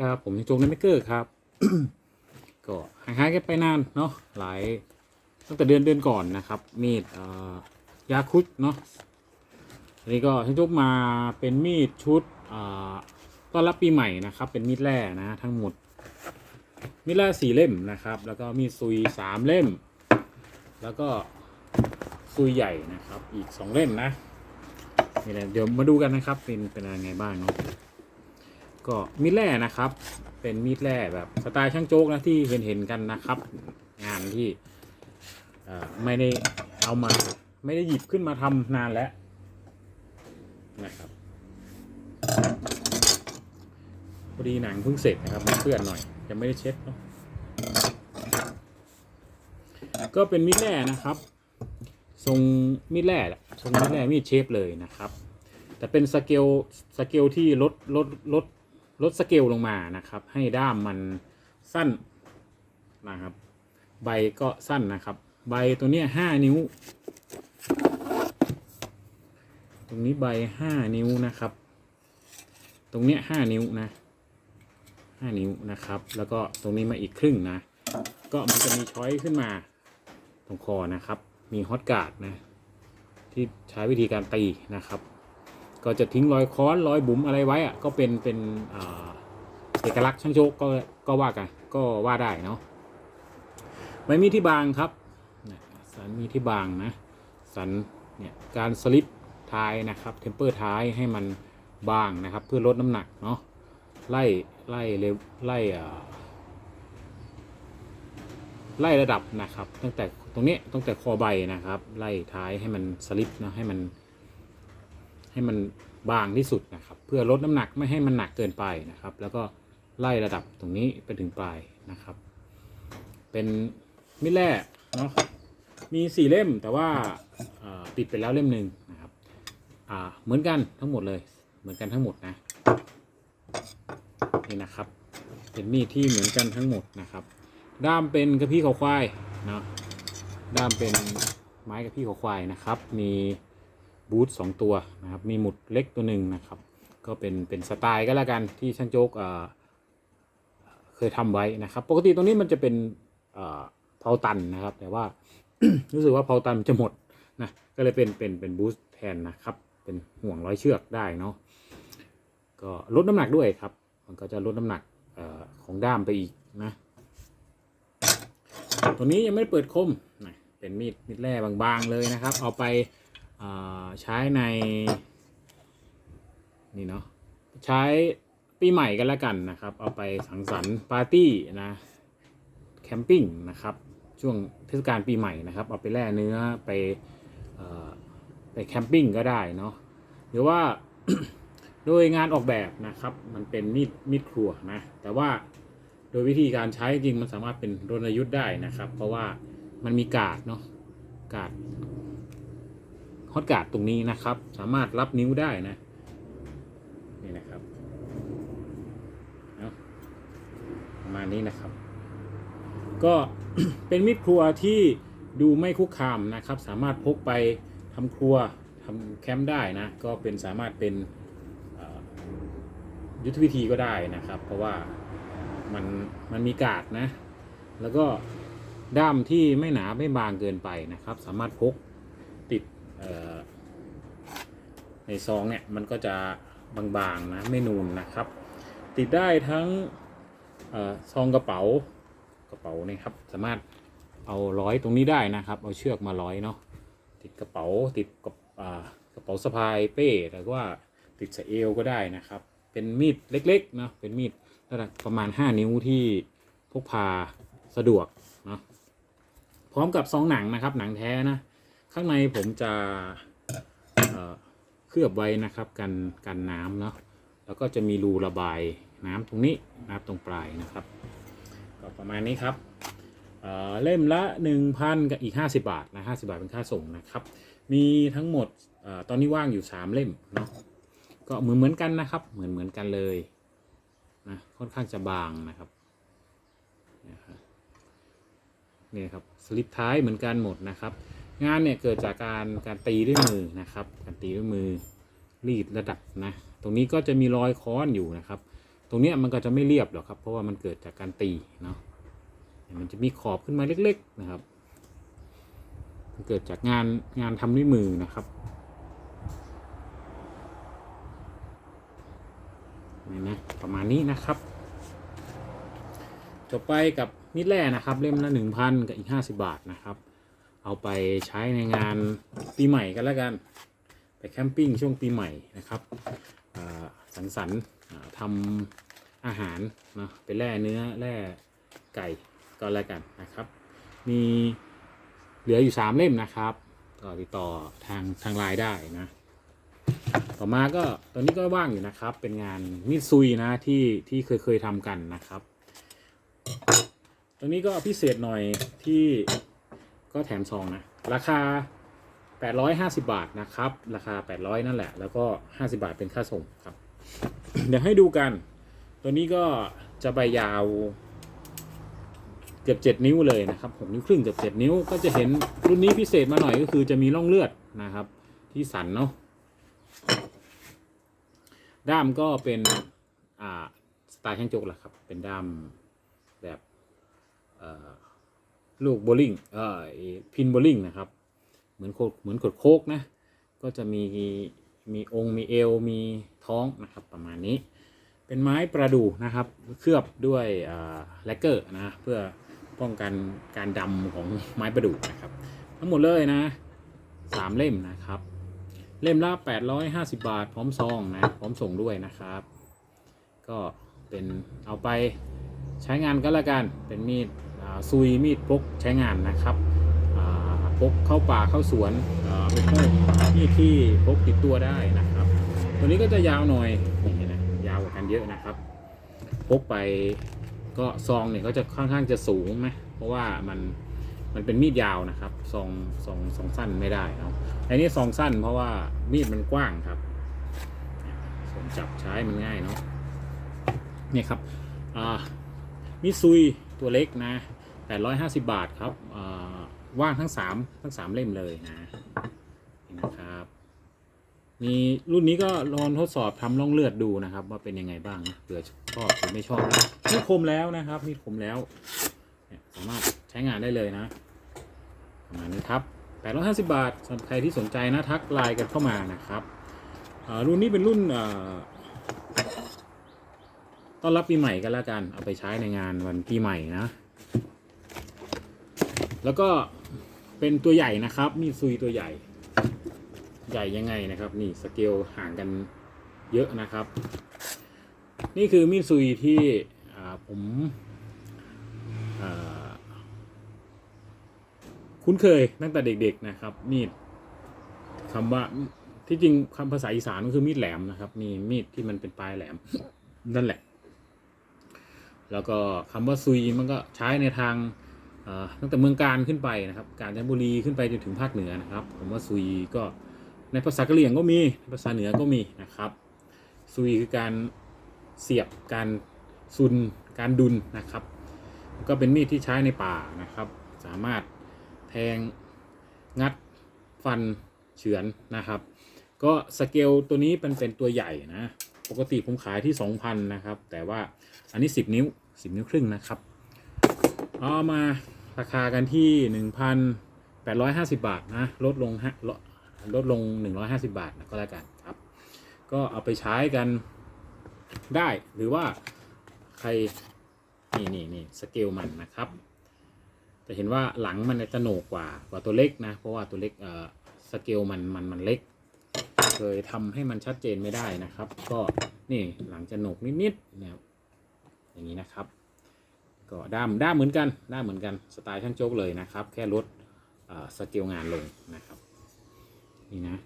ครับ ผมโจงนันเมเกอร์ครับ ก็ห่างหายกันไปนานเนาะหลายตั้งแต่เดือนเดือนก่อนนะครับมีดยาคุดเนาะอันนี้ก็ช่างจุ๊บมาเป็นมีดชุดต้อนรับปีใหม่นะครับ เป็นมีดแร่นะทั้งหมด มีดแร่สี่เล่มนะครับ แล้วก็มีดซุยสามเล่ม แล้วก็ซุยใหญ่นะครับ อีกสองเล่มนะนี่แหละเดี๋ยวมาดูกันนะครับ เป็นเป็นอะไรไงบ้างเนาะ ก็มีดแร่นะครับ เป็นมีดแร่แบบสไตล์ช่างโจ๊กนะที่เห็นเห็นกันนะครับ งานที่ไม่ได้เอามาไม่ได้หยิบขึ้นมาทำนานแล้วนะครับพอดีหนังเพิ่งเสร็จนะครับเพื่อนหน่อยยังไม่ได้เช็ดเนาะก็เป็นมีดแร่นะครับ ทรงมีดแร่แหละทรงมีดแร่มีดเชฟเลยนะครับ แต่เป็นสเกลสเกลที่ลดลดลด ลดสเกลลงมานะครับ ให้ด้ามมันสั้นนะครับ ใบก็สั้นนะครับ ใบตัวเนี้ยห้านิ้ว ตรงนี้ใบห้านิ้วนะครับ ตรงเนี้ยห้านิ้วนะห้านิ้วนะครับ แล้วก็ตรงนี้มาอีกครึ่งนะ ก็มันจะมีช้อยขึ้นมาตรงคอนะครับ มีฮอตการ์ดนะ ที่ใช้วิธีการตีนะครับ ก็จะทิ้งรอยค้อนรอยบุ๋มอะไรไว้อะก็เป็นเป็นอเอกลักษณ์ช่างโชคก็ก็ว่ากันก็ว่าได้เนาะใบมีที่บางครับเนี่ยสันมีที่บางนะสันเนี่ยการสลิปท้ายนะครับเทมเปอร์ท้ายให้มันบางนะครับ เพื่อลดน้ำหนักเนาะไล่ไล่เร็วไล่อ่ไล่ระดับนะครับ ตั้งแต่ตรงนี้ตั้งแต่คอใบนะครับ ไล่ท้ายให้มันสลิปนะให้มัน ให้มันบางที่สุดนะครับ เพื่อลดน้ำหนักไม่ให้มันหนักเกินไปนะครับ แล้วก็ไล่ระดับตรงนี้ไปถึงปลายนะครับ เป็นมิดแร่เนาะมีสี่เล่มแต่ว่าเอ่อติดไปแล้วเล่มหนึ่งนะครับเหมือนกันทั้งหมดเลยเหมือนกันทั้งหมดนะนี่นะครับ เป็นมีดที่เหมือนกันทั้งหมดนะครับ ด้ามเป็นกระพี้เขาควายเนาะด้ามเป็นไม้กระพี้เขาควายนะครับ มี บูธสองตัวนะครับมีหมุดเล็กตัวหนึ่งนะครับ ก็เป็นเป็นสไตล์ก็แล้วกันที่ช่างโจ๊กเเคยทำไว้นะครับ ปกติตรงนี้มันจะเป็นเอ่อเพาตันนะครับ แต่ว่ารู้สึกว่าเพาตันมันจะหมดนะก็เลยเป็นเป็นเป็นบูสแทนนะครับ เป็นห่วงร้อยเชือกได้เนาะก็ลดน้ำหนักด้วยครับ มันก็จะลดน้ำหนักอของด้ามไปอีกนะตัวนี้ยังไม่ได้เปิดคมนะเป็นมีดมีดแร่บางๆเลยนะครับ เอาไป ใช้ในนี่เนาะใช้ปีใหม่กันแล้วกันนะครับ เอาไปสังสรรค์ปาร์ตี้นะแคมปิ้งนะครับ ช่วงเทศกาลปีใหม่นะครับ เอาไปแล่เนื้อไปอไปแคมปิ้งก็ได้เนาะหรือว่าโดยงานออกแบบนะครับ มันเป็นมีดมีดครัวนะ แต่ว่าโดยวิธีการใช้จริงมันสามารถเป็นรณยุทธ์ได้นะครับ เพราะว่ามันมีกาดเนาะกาด ฮอตการ์ดตรงนี้นะครับ สามารถรับนิ้วได้นะ นี่นะครับประมาณนี้นะครับ ก็เป็นมิดครัวที่ดูไม่คุกคามนะครับ สามารถพกไปทำครัวทำแคมป์ได้นะ ก็เป็นสามารถเป็นยุทธวิธีก็ได้นะครับ เพราะว่ามันมันมีกาดนะ แล้วก็ด้ามที่ไม่หนาไม่บางเกินไปนะครับ สามารถพก ในซองเนี่ยมันก็จะบางๆนะไม่นูนนะครับ ติดได้ทั้งซองกระเป๋ากระเป๋านี่ครับสามารถเอาร้อยตรงนี้ได้นะครับ เอาเชือกมาร้อยเนาะติดกระเป๋าติดกับกระเป๋าสะพายเป้หรือว่าติดสะเอวก็ได้นะครับ เป็นมีดเล็กๆเนาะเป็นมีดระดับประมาณ 5 นิ้วที่พกพาสะดวกเนาะพร้อมกับซองหนังนะครับหนังแท้นะ ข้างในผมจะเคลือบไว้นะครับกันกันน้ำเนาะแล้วก็จะมีรูระบายน้ำตรงนี้นะครับตรงปลายนะครับ ก็ประมาณนี้ครับเเล่มละ 1,000 กับอีก 50 บาทนะ50 บาทเป็นค่าส่งนะครับ มีทั้งหมดอตอนนี้ว่างอยู่ 3 เล่มเนาะก็เหมือนเหมือนกันนะครับ เหมือนเหมือนกันเลยนะค่อนข้างจะบางนะครับนี่ครับสลิปท้ายเหมือนกันหมดนะครับ งานเนี่ยเกิดจากการการตีด้วยมือนะครับ การตีด้วยมือรีดระดับนะ ตรงนี้ก็จะมีรอยค้อนอยู่นะครับ ตรงเนี้ยมันก็จะไม่เรียบหรอกครับ เพราะว่ามันเกิดจากการตีเนาะมันจะมีขอบขึ้นมาเล็ก ๆนะครับ มันเกิดจากงานงานทำด้วยมือนะครับนี่นะประมาณนี้นะครับ จบไปกับมิดแร่นะครับ เล่มละหนึ่งพันกับอีกห้าสิบาทนะครับ เอาไปใช้ในงานปีใหม่กันแล้วกัน ไปแคมปิ้งช่วงปีใหม่นะครับสังสรรค์ทำอาหารเนาะไปแล่เนื้อแล่ไก่ก็แล้วกันนะครับ มีเหลืออยู่สามเล่มนะครับ ก็ติดต่อทางทางไลน์ได้นะ ต่อมาก็ตอนนี้ก็ว่างอยู่นะครับ เป็นงานมิดซุยนะที่ที่เคยเคยทำกันนะครับตรงนี้ก็พิเศษหน่อยที่ ก็แถมซองนะ ราคา 850 บาทนะครับ ราคา 800 นั่นแหละ แล้วก็ 50 บาทเป็นค่าส่งครับ เดี๋ยวให้ดูกัน ตัวนี้ก็จะใบยาวเกือบ 7 นิ้วเลยนะครับ6นิ้วครึ่งเกือบ7นิ้ว ก็จะเห็นรุ่นนี้พิเศษมาหน่อยก็คือจะมีร่องเลือดนะครับ ที่สันเนาะ ด้ามก็เป็นอ่าสไตล์ช่างจกแหละครับ เป็นด้ามแบบเอ่อ ลูกโบลิ่งเอ่อพินโบลิ่งนะครับ เหมือนโคเหมือนขดโคกนะ ก็จะมีมีองค์มีเอวมีท้องนะครับประมาณนี้ เป็นไม้ประดู่นะครับ เคลือบด้วยแลกเกอร์นะเพื่อป้องกันการดำของไม้ประดู่นะครับ ทั้งหมดเลยนะสามเล่มนะครับ เล่มละ850 บาท พร้อมซองนะพร้อมส่งด้วยนะครับ ก็เป็นเอาไปใช้งานก็แล้วกันเป็นมีด ซุยมีดพกใช้งานนะครับพกเข้าป่าเข้าสวนเป็นพวกมีดที่พกติดตัวได้นะครับ ตัวนี้ก็จะยาวหน่อยนี่นะยาวกว่ากันเยอะนะครับ พกไปก็ซองเนี่ยก็จะค่อนข้างจะสูงนะเพราะว่ามันมันเป็นมีดยาวนะครับซองซองซองสั้นไม่ได้เนาะอันนี้ซองสั้นเพราะว่ามีดมันกว้างครับส่วนจับใช้มันง่ายเนาะนี่ครับมิดซุยตัวเล็กนะ 850 บาทครับว่างทั้ง 3 ทั้ง 3 เล่มเลยนะนะครับ มีรุ่นนี้ก็ลองทดสอบทำร่องเลือดดูนะครับ ว่าเป็นยังไงบ้างนะเผื่อชอบหรือไม่ชอบนะมีคมแล้วนะครับมีคมแล้วสามารถใช้งานได้เลยนะประมาณนี้ครับ850 บาทสำหรับใครที่สนใจนะทักไลน์กันเข้ามานะครับรุ่นนี้เป็นรุ่นต้อนรับปีใหม่กันแล้วกัน เอาไปใช้ในงานวันปีใหม่นะ แล้วก็เป็นตัวใหญ่นะครับมีซุยตัวใหญ่ ใหญ่ยังไงนะครับ นี่สเกลห่างกันเยอะนะครับ นี่คือมีดซุยที่ผมคุ้นเคยตั้งแต่เด็กๆนะครับ มีดคำว่าที่จริงคำภาษาอีสานก็คือมีดแหลมนะครับ มีมีดที่มันเป็นปลายแหลมนั่นแหละ แล้วก็คำว่าซุยมันก็ใช้ในทาง ตั้งแต่เมืองการขึ้นไปนะครับ กาญจนบุรีขึ้นไปจนถึงภาคเหนือนะครับ ผมว่าซุยก็ในภาษากะเหรี่ยงก็มีภาษาเหนือก็มีนะครับซุยคือการเสียบการซุนการดุนนะครับ ก็เป็นมีดที่ใช้ในป่านะครับ สามารถแทงงัดฟันเฉือนนะครับ ก็สเกลตัวนี้เป็นเป็นตัวใหญ่นะ ปกติผมขายที่ 2,000 นะครับ แต่ว่าอันนี้ 10 นิ้ว 10 นิ้วครึ่งนะครับ เอามา ราคากันที่ 1,850 บาทนะ ลดลงฮะลดลดลง 150 บาทนะก็แล้วกันครับ ก็เอาไปใช้กันได้หรือว่าใครนี่นี่นี่สเกลมันนะครับจะเห็นว่าหลังมันจะโหนกกว่ากว่าตัวเล็กนะ เพราะว่าตัวเล็กเอ่อสเกลมันมันมันเล็กเคยทำให้มันชัดเจนไม่ได้นะครับ ก็นี่หลังจะโหนกนิดๆนะครับอย่างนี้นะครับ ก็ด้ามด้ามเหมือนกันด้ามเหมือนกันสไตล์ช่างโจ๊กเลยนะครับ แค่ลดสเกลงานลงนะครับนี่นะ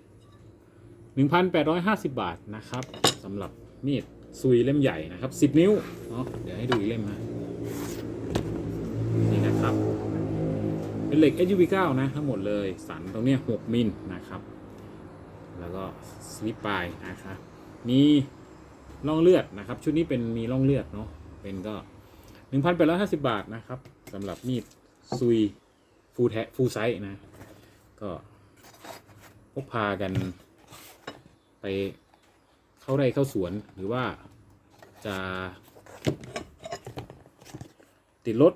1,850 บาทนะครับสำหรับมีดซุยเล่มใหญ่นะครับ 10 นิ้วเนาะเดี๋ยวให้ดูอีกเล่มนะนี่นะครับ เป็นเหล็ก SUV9 นะทั้งหมดเลย สันตรงเนี้ย6มิลนะครับ แล้วก็สลิปปลายนะครับมีร่องเลือดนะครับ ชุดนี้เป็นมีร่องเลือดเนาะเป็นก็ 1,850 บาทนะครับสำหรับมีดซุยฟูแทฟูไซส์นะ ก็พกพากันไปเข้าไร่เข้าสวนหรือว่าจะติดรถ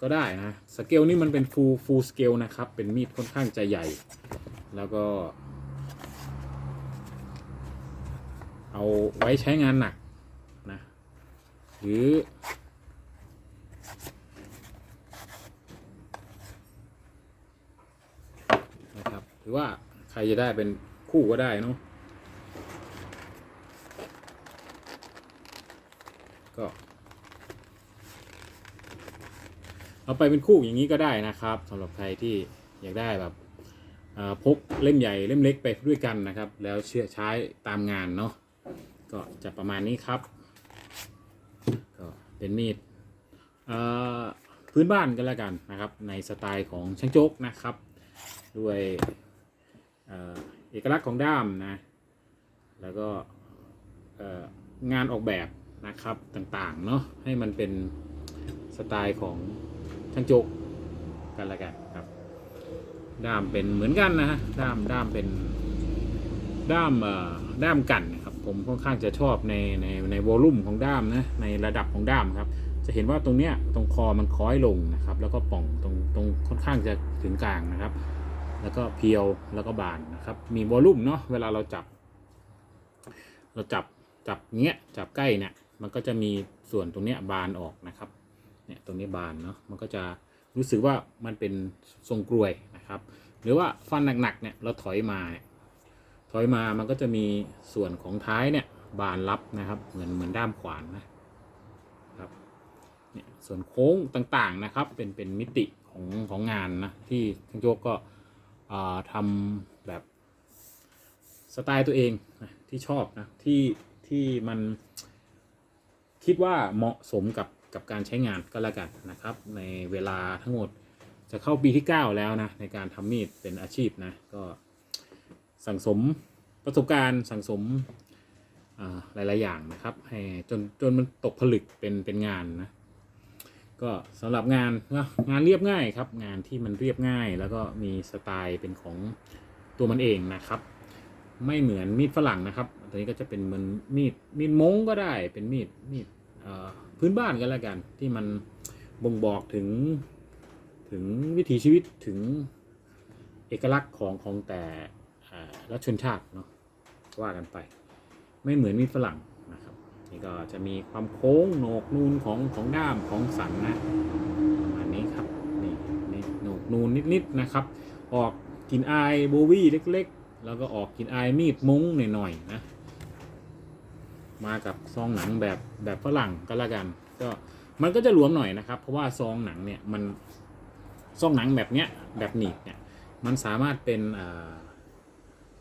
ก็ได้นะ สเกลนี่มันเป็น full full scale นะครับ เป็นมีดค่อนข้างจะใหญ่ แล้วก็ เอาไว้ใช้งานหนักนะ หรือ นะค หรือว่าใครจะได้เป็นคู่ก็ได้เนาะก็ เอาไปเป็นคู่อย่างนี้ก็ได้นะครับสำหรับใครที่อยากได้แบบพกเล่มใหญ่เล่มเล็กไปด้วยกันนะครับ แล้วเชื่อใช้ตามงานเนาะก็จะประมาณนี้ครับ ก็เป็นมีดพื้นบ้านกันแล้วกันนะครับ ในสไตล์ของช่างโจ๊กนะครับ ด้วย เอกลักษณ์ของด้ามนะ แล้วก็งานออกแบบนะครับต่างๆเนาะให้มันเป็นสไตล์ของช่างโจกกันละกันครับด้ามเป็นเหมือนกันนะฮะด้ามด้ามเป็นด้ามเอ่อด้ามกันนะครับผมค่อนข้างจะชอบในในในวอลลุ่มของด้ามนะในระดับของด้ามครับ จะเห็นว่าตรงเนี้ยตรงคอมันคล้อยลงนะครับ แล้วก็ป่องตรงตรงค่อนข้างจะถึงกลางนะครับ แล้วก็เพียวแล้วก็บานนะครับ มีวอลลุ่มเนาะเวลาเราจับ เราจับจับเงี้ยจับใกล้เนี่ยมันก็จะมีส่วนตรงเนี้ยบานออกนะครับเนี่ยตรงนี้บานเนาะมันก็จะรู้สึกว่ามันเป็นทรงกลวยนะครับ หรือว่าฟันหนักๆเนี่ยเราถอยมาถอยมามันก็จะมีส่วนของท้ายเนี่ยบานรับนะครับ เหมือนเหมือนด้ามขวานนะครับเนี่ยส่วนโค้งต่างๆนะครับ เป็นเป็นมิติของของงานนะที่ทั้งโจกก็ ทำแบบสไตล์ตัวเองนะที่ชอบนะที่ที่มันคิดว่าเหมาะสมกับกับการใช้งานก็แล้วกันนะครับ ในเวลาทั้งหมดจะเข้าปีที่ 9 แล้วนะในการทำมีดเป็นอาชีพนะก็สั่งสมประสบการณ์สั่งสมอ่าหลาย ๆ อย่างนะครับให้จนจนมันตกผลึกเป็นเป็นงานนะ ก็สำหรับงานก็งานเรียบง่ายครับ งานที่มันเรียบง่าย แล้วก็มีสไตล์เป็นของตัวมันเองนะครับ ไม่เหมือนมีดฝรั่งนะครับตัวนี้ก็จะเป็นเหมือนมีดมีดมงก็ได้เป็นมีดมีดพื้นบ้านกันแล้วกัน ที่มันบ่งบอกถึงถึงวิถีชีวิตถึงเอกลักษณ์ของของแต่ละชนชาติเนาะว่ากันไป ไม่เหมือนมีดฝรั่ง นี่ก็จะมีความโค้งโหนกนูนของของด้ามของสันนะประมาณนี้ครับนี่นี่โหนกนูนนิดๆนะครับ ออกกลินอายโบวี่เล็กๆ แล้วก็ออกกลินอายมีดมุ้งหน่อยๆนะ มากับซองหนังแบบแบบฝรั่งก็แล้วกัน ก็มันก็จะหลวมหน่อยนะครับ เพราะว่าซองหนังเนี่ยมันซองหนังแบบเนี้ยแบบหนีบเนี่ยมันสามารถเป็นอ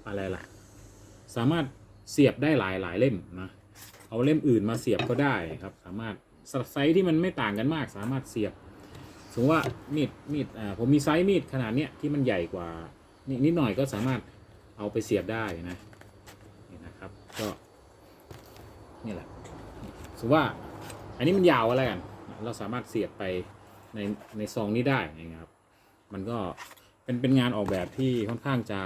อะไรล่ะ สามารถเสียบได้หลายหลายเล่มนะ เอาเล่มอื่นมาเสียบก็ได้ครับ สามารถไซส์ที่มันไม่ต่างกันมาก สามารถเสียบสมมติว่ามีดมีดอ่าผมมีไซส์มีดขนาดเนี้ยที่มันใหญ่กว่านี่นิดหน่อยก็สามารถเอาไปเสียบได้นะนี่นะครับก็นี่แหละสมมติว่าอันนี้มันยาวอะไรกัน เราสามารถเสียบไปในในซองนี้ได้นะครับ มันก็เป็นเป็นงานออกแบบที่ค่อนข้างจะ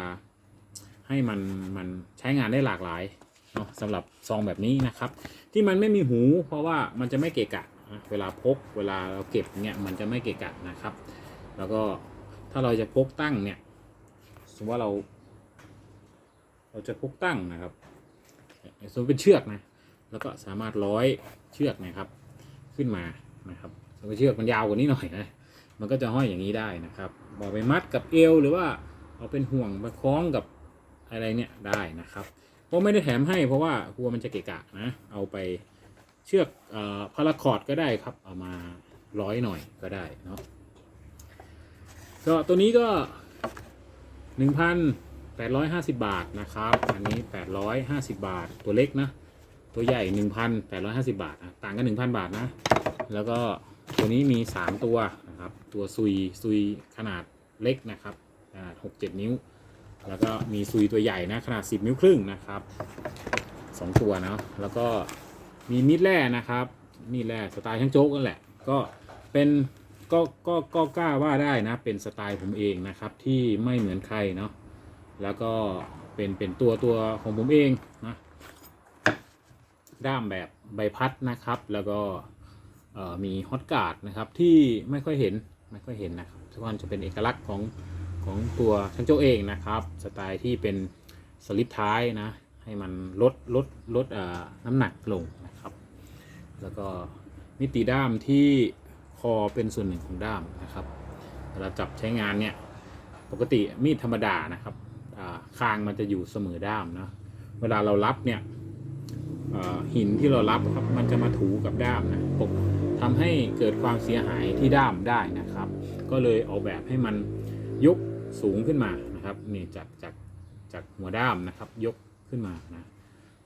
ให้มันมันใช้งานได้หลากหลาย เนาะสำหรับซองแบบนี้นะครับ ที่มันไม่มีหู เพราะว่ามันจะไม่เกะกะ เวลาพกเวลาเราเก็บเนี่ยมันจะไม่เกะกะนะครับ แล้วก็ถ้าเราจะพกตั้งเนี่ยสมมติว่าเรา เราจะพกตั้งนะครับสมมติเป็นเชือกนะแล้วก็สามารถร้อยเชือกนะครับ ขึ้นมานะครับสมมติเชือกมันยาวกว่านี้หน่อยนะมันก็จะห้อยอย่างนี้ได้นะครับบอกไปมัดกับเอวหรือว่าเอาเป็นห่วงมาคล้องกับอะไรเนี่ยได้นะครับ เพราะไม่ได้แถมให้เพราะว่ากลัวมันจะเกะกะนะ เอาไปเชือกเอ่อพาราคอร์ดก็ได้ครับ เอามาร้อยหน่อยก็ได้เนาะก็ตัวนี้ก็ 1,850 บาทนะครับ อันนี้ 850 บาทตัวเล็กนะ ตัวใหญ่ 1,850 บาทนะต่างกัน 1,000 บาทนะ แล้วก็ตัวนี้มี 3 ตัวนะครับ ตัวซุยซุยขนาดเล็กนะครับขนาด6-7 นิ้ว แล้วก็มีซุยตัวใหญ่นะขนาด 10 นิ้วครึ่งนะครับสองตัวเนาะแล้วก็มีมีดแร่นะครับมีดแร่สไตล์ช่างโจ๊กนั่นแหละ ก็เป็นก็ก็ก็กล้าว่าได้นะเป็นสไตล์ผมเองนะครับที่ไม่เหมือนใครเนาะแล้วก็เป็นเป็นตัวตัวของผมเองนะด้ามแบบใบพัดนะครับ แล้วก็มีฮอตการ์ดนะครับที่ไม่ค่อยเห็นไม่ค่อยเห็นนะครับทุกคนจะเป็นเอกลักษณ์ของ ของตัวช่างโจเองนะครับ สไตล์ที่เป็นสลิปท้ายนะ ให้มันลดลดลดน้ำหนักลงนะครับ แล้วก็มิติด้ามที่คอเป็นส่วนหนึ่งของด้ามนะครับเวลาจับใช้งานเนี่ยปกติมีดธรรมดานะครับคางมันจะอยู่เสมอด้ามนะเวลาเรารับเนี่ยหินที่เรารับครับมันจะมาถูกับด้ามนะปกทำให้เกิดความเสียหายที่ด้ามได้นะครับ ก็เลยออกแบบให้มันยก สูงขึ้นมานะครับนี่จากจากจากหัวด้ามนะครับยกขึ้นมานะ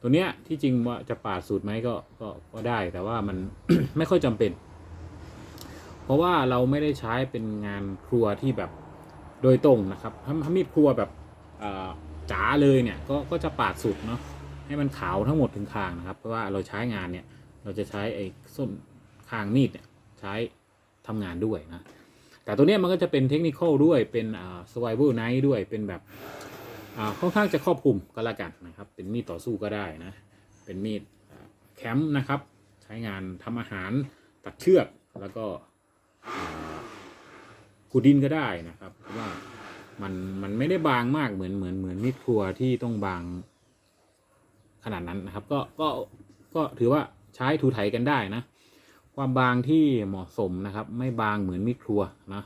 ตัวเนี้ยที่จริงว่าจะปาดสูตรไหมก็ก็ก็ได้แต่ว่ามัน ไม่ค่อยจำเป็น เพราะว่าเราไม่ได้ใช้เป็นงานครัวที่แบบโดยตรงนะครับถ้ามีดครัวแบบจ๋าเลยเนี่ยก็ก็จะปาดสุดเนาะให้มันขาวทั้งหมดถึงคางนะครับ เพราะว่าเราใช้งานเนี่ยเราจะใช้ไอ้ส้นคางมีดเนี่ยใช้ทำงานด้วยนะ แต่ตัวเนี้ยมันก็จะเป็นเทคนิคด้วยเป็นอ่า survival knife ด้วยเป็นแบบอ่าค่อนข้างจะครอบคลุมก็แล้วกันนะครับ เป็นมีดต่อสู้ก็ได้นะ เป็นมีดแคมป์นะครับ ใช้งานทำอาหารตัดเชือกแล้วก็ขุดดินก็ได้นะครับเพราะว่ามันมันไม่ได้บางมากเหมือนเหมือนเหมือนมีดครัวที่ต้องบางขนาดนั้นนะครับ ก็ก็ก็ถือว่าใช้ถูไถกันได้นะ ความบางที่เหมาะสมนะครับ ไม่บางเหมือนมีดครัวนะ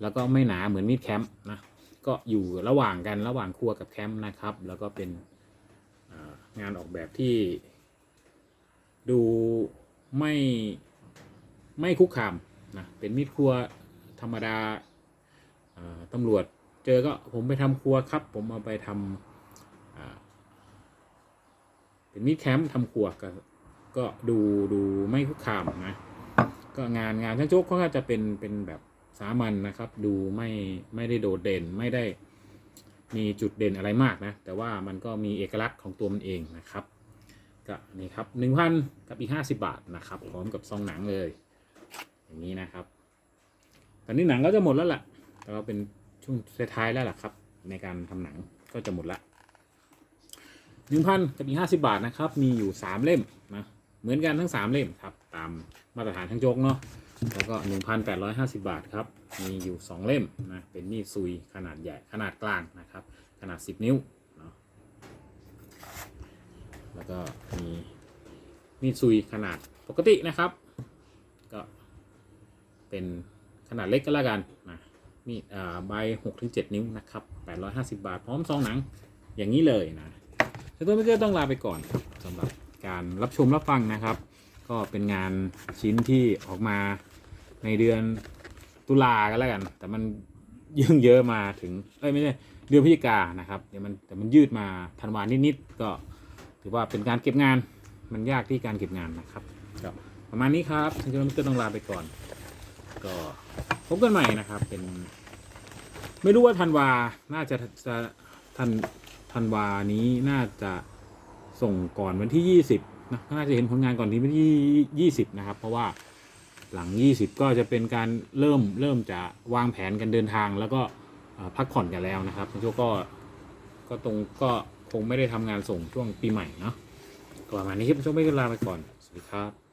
แล้วก็ไม่หนาเหมือนมีดแคมป์นะก็อยู่ระหว่างกันระหว่างครัวกับแคมป์นะครับ แล้วก็เป็นงานออกแบบที่ ดูไม่ไม่คุกคามนะเป็นมีดครัวธรรมดาตำรวจเจอก็ผมไปทำครัวครับ ผมเอาไปทำเป็นมีดแคมป์ทำครัวก็ ก็ดูดูไม่คุกคามนะก็งานงานช่างโจ๊กก็จะเป็นเป็นแบบสามัญนะครับ ดูไม่ไม่ได้โดดเด่นไม่ได้มีจุดเด่นอะไรมากนะ แต่ว่ามันก็มีเอกลักษณ์ของตัวมันเองนะครับก็นี่ครับหนึ่งพันกับอีกห้าสิบาทนะครับ พร้อมกับซองหนังเลย อย่างนี้นะครับ ตอนนี้หนังก็จะหมดแล้วล่ะ แต่ว่าเป็นช่วงท้ายแล้วล่ะครับ ในการทำหนังก็จะหมดละหนึ่งพันกับอีกห้าสิบาทนะครับ มีอยู่สามเล่มนะ เหมือนกันทั้งสามเล่มครับ ตามมาตรฐานทั้งโจกเนาะแล้วก็ 1,850 บาทครับ มีอยู่ 2 เล่มนะ เป็นมีดซุยขนาดใหญ่ขนาดกลางนะครับ ขนาด 10 นิ้วเนาะแล้วก็มีมีดซุยขนาดปกตินะครับ ก็เป็นขนาดเล็กก็แล้วกันนะมีดอ่าใบ6-7นิ้วนะครับ 850 บาท พร้อมซองหนังอย่างนี้เลยนะแต่ตัวไม่เกิต้องลาไปก่อนสำหรับ การรับชมรับฟังนะครับ ก็เป็นงานชิ้นที่ออกมาในเดือนตุลากันแล้วกัน แต่มันยื่งเยอะมาถึงเอ้ยไม่ใช่เดือนพฤศจิกานะครับเดี๋ยวมันแต่มันยืดมาธันวานิดๆก็ถือว่าเป็นการเก็บงานมันยากที่การเก็บงานนะครับก็ประมาณนี้ครับฉันก็ต้องลาไปก่อน ก็พบกันใหม่นะครับเป็น ไม่รู้ว่าธันวาน่าจะจะธันธันวานี้น่าจะ ส่งก่อนวันที่ยี่สิบนะน่าจะเห็นผลงานก่อนที่วันที่ยี่สิบนะครับ เพราะว่าหลังยี่สิบก็จะเป็นการเริ่มเริ่มจะวางแผนกันเดินทาง แล้วก็พักผ่อนกันแล้วนะครับคุณโจก็ก็ตรงก็คงไม่ได้ทำงานส่งช่วงปีใหม่เนาะก็ประมาณนี้ครับคุณโจไม่ก็ลาไปก่อน สวัสดีครับ